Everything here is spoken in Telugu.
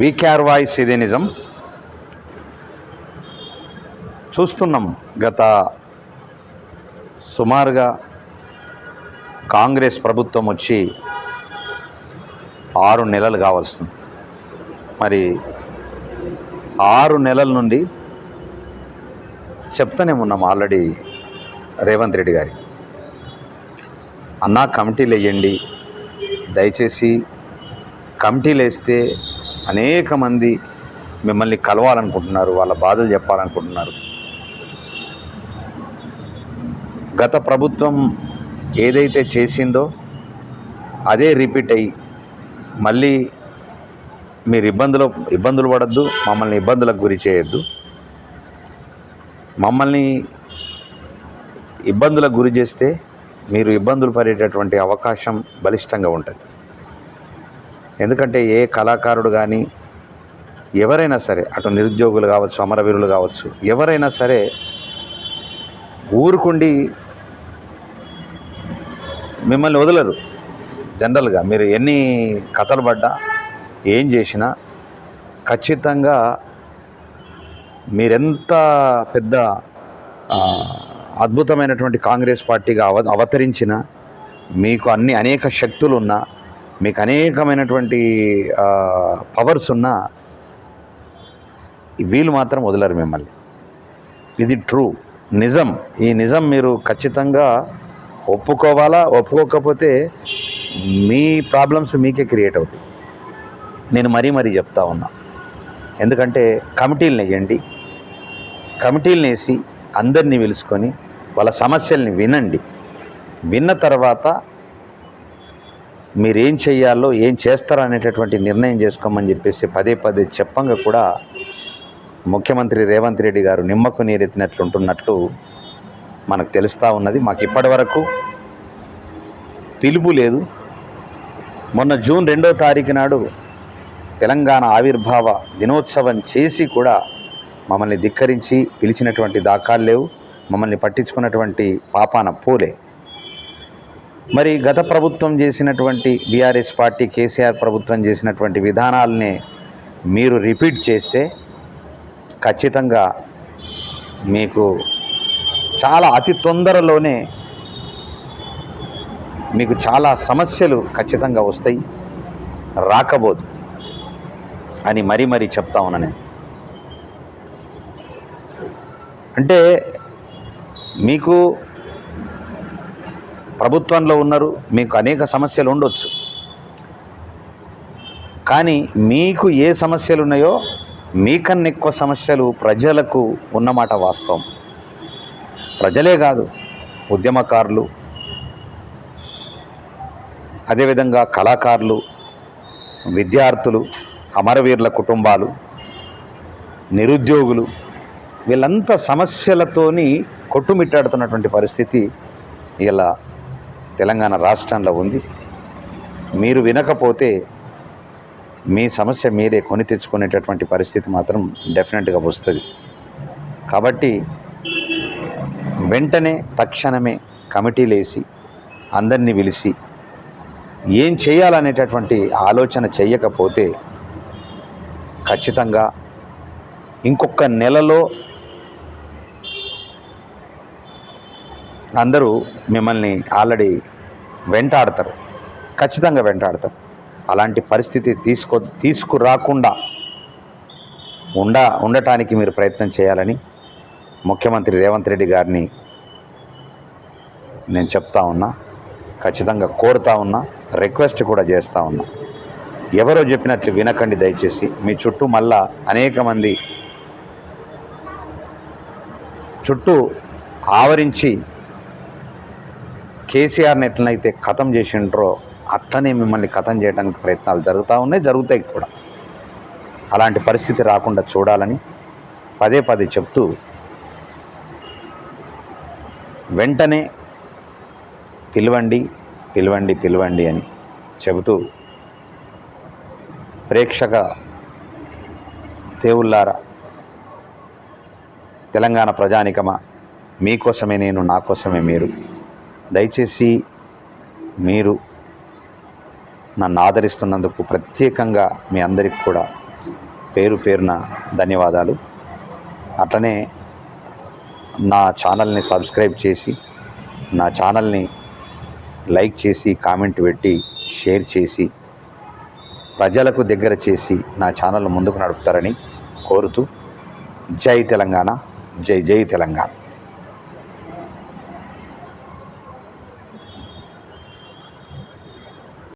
వీక్యార్ వాయిస్ ఇది నిజం చూస్తున్నాం గత సుమారుగా కాంగ్రెస్ ప్రభుత్వం వచ్చి ఆరు నెలలు కావాల్సింది. మరి ఆరు నెలల నుండి చెప్తూనే ఉన్నాం ఆల్రెడీ రేవంత్ రెడ్డి గారి. అన్నా కమిటీలు వేయండి దయచేసి కమిటీలు వేస్తే అనేక మంది మిమ్మల్ని కలవాలనుకుంటున్నారు వాళ్ళ బాధలు చెప్పాలనుకుంటున్నారు. గత ప్రభుత్వం ఏదైతే చేసిందో అదే రిపీట్ అయ్యి మళ్ళీ మీరు ఇబ్బందులు ఇబ్బందులు పడద్దు మమ్మల్ని ఇబ్బందులకు గురి చేయొద్దు. మమ్మల్ని ఇబ్బందులకు గురి చేస్తే మీరు ఇబ్బందులు పడేటటువంటి అవకాశం బలిష్టంగా ఉంటుంది. ఎందుకంటే ఏ కళాకారుడు కానీ ఎవరైనా సరే అటు నిరుద్యోగులు కావచ్చు అమరవీరులు కావచ్చు ఎవరైనా సరే ఊరుకుండి మిమ్మల్ని వదలరు. జనరల్గా మీరు ఎన్ని కథలు పడ్డా ఏం చేసినా ఖచ్చితంగా మీరెంత పెద్ద అద్భుతమైనటువంటి కాంగ్రెస్ పార్టీగా అవ అవతరించిన మీకు అన్ని అనేక శక్తులు ఉన్నా మీకు అనేకమైనటువంటి పవర్స్ ఉన్నా వీళ్ళు మాత్రం వదలరు మిమ్మల్ని. ఇది ట్రూ నిజం. ఈ నిజం మీరు ఖచ్చితంగా ఒప్పుకోవాలా? ఒప్పుకోకపోతే మీ ప్రాబ్లమ్స్ మీకే క్రియేట్ అవుతాయి. నేను మరీ మరీ చెప్తా ఉన్నా. ఎందుకంటే కమిటీలను వేయండి కమిటీలను వేసి అందరినీ పిలుచుకొని వాళ్ళ సమస్యల్ని వినండి. విన్న తర్వాత మీరేం చెయ్యాలో ఏం చేస్తారో అనేటటువంటి నిర్ణయం చేసుకోమని చెప్పేసి పదే పదే చెప్పంగా కూడా ముఖ్యమంత్రి రేవంత్ రెడ్డి గారు నిమ్మకు నీరెత్తినట్లుంటున్నట్లు మనకు తెలుస్తూ ఉన్నది. మాకు ఇప్పటి వరకు పిలుపు లేదు. మొన్న జూన్ రెండో తారీఖు నాడు తెలంగాణ ఆవిర్భావ దినోత్సవం చేసి కూడా మమ్మల్ని ధిక్కరించి పిలిచినటువంటి దాఖాలు లేవు. మమ్మల్ని పట్టించుకున్నటువంటి పాపాన పోలే. మరి గత ప్రభుత్వం చేసినటువంటి బీఆర్ఎస్ పార్టీ కేసీఆర్ ప్రభుత్వం చేసినటువంటి విధానాలనే మీరు రిపీట్ చేస్తే ఖచ్చితంగా మీకు చాలా అతి తొందరలోనే మీకు చాలా సమస్యలు ఖచ్చితంగా వస్తాయి. రాకబోదు అని మరీ మరీ చెప్తా ఉన్నా నేను. అంటే మీకు ప్రభుత్వంలో ఉన్నారు మీకు అనేక సమస్యలు ఉండొచ్చు. కానీ మీకు ఏ సమస్యలు ఉన్నాయో మీకన్నా ఎక్కువ సమస్యలు ప్రజలకు ఉన్నమాట వాస్తవం. ప్రజలే కాదు ఉద్యమకారులు అదేవిధంగా కళాకారులు విద్యార్థులు అమరవీరుల కుటుంబాలు నిరుద్యోగులు వీళ్ళంతా సమస్యలతోని కొట్టుమిట్టాడుతున్నటువంటి పరిస్థితి ఇలా తెలంగాణ రాష్ట్రంలో ఉంది. మీరు వినకపోతే మీ సమస్య మీరే కొని తెచ్చుకునేటటువంటి పరిస్థితి మాత్రం డెఫినెట్గా వస్తుంది. కాబట్టి వెంటనే తక్షణమే కమిటీలు వేసి అందరినీ పిలిచి ఏం చేయాలనేటటువంటి ఆలోచన చేయకపోతే ఖచ్చితంగా ఇంకొక నెలలో అందరూ మిమ్మల్ని ఆల్రెడీ వెంటాడతారు. ఖచ్చితంగా వెంటాడతారు. అలాంటి పరిస్థితి తీసుకో తీసుకురాకుండా ఉండ ఉండటానికి మీరు ప్రయత్నం చేయాలని ముఖ్యమంత్రి రేవంత్ రెడ్డి గారిని నేను చెప్తా ఉన్నా ఖచ్చితంగా కోరుతా ఉన్నా రిక్వెస్ట్ కూడా చేస్తూ ఉన్నా. ఎవరో చెప్పినట్లు వినకండి దయచేసి. మీ చుట్టూ మళ్ళా అనేక మంది చుట్టూ ఆవరించి కేసీఆర్ని ఎట్లనైతే ఖతం చేసిండ్రో అట్లనే మిమ్మల్ని ఖతం చేయడానికి ప్రయత్నాలు జరుగుతూ ఉన్నాయి జరుగుతాయి కూడా. అలాంటి పరిస్థితి రాకుండా చూడాలని పదే పదే చెప్తూ వెంటనే పిలవండి పిలవండి పిలవండి అని చెబుతూ ప్రేక్షక దేవుళ్ళారా తెలంగాణ ప్రజానికమా మీకోసమే నేను నా కోసమే మీరు. దయచేసి మీరు నన్ను ఆదరిస్తున్నందుకు ప్రత్యేకంగా మీ అందరికి కూడా పేరు పేరున ధన్యవాదాలు. అట్లనే నా ఛానల్ని సబ్స్క్రైబ్ చేసి నా ఛానల్ని లైక్ చేసి కామెంట్ పెట్టి షేర్ చేసి ప్రజలకు దగ్గర చేసి నా ఛానల్ ముందుకు నడుపుతారని కోరుతూ జై తెలంగాణ జై జై తెలంగాణ.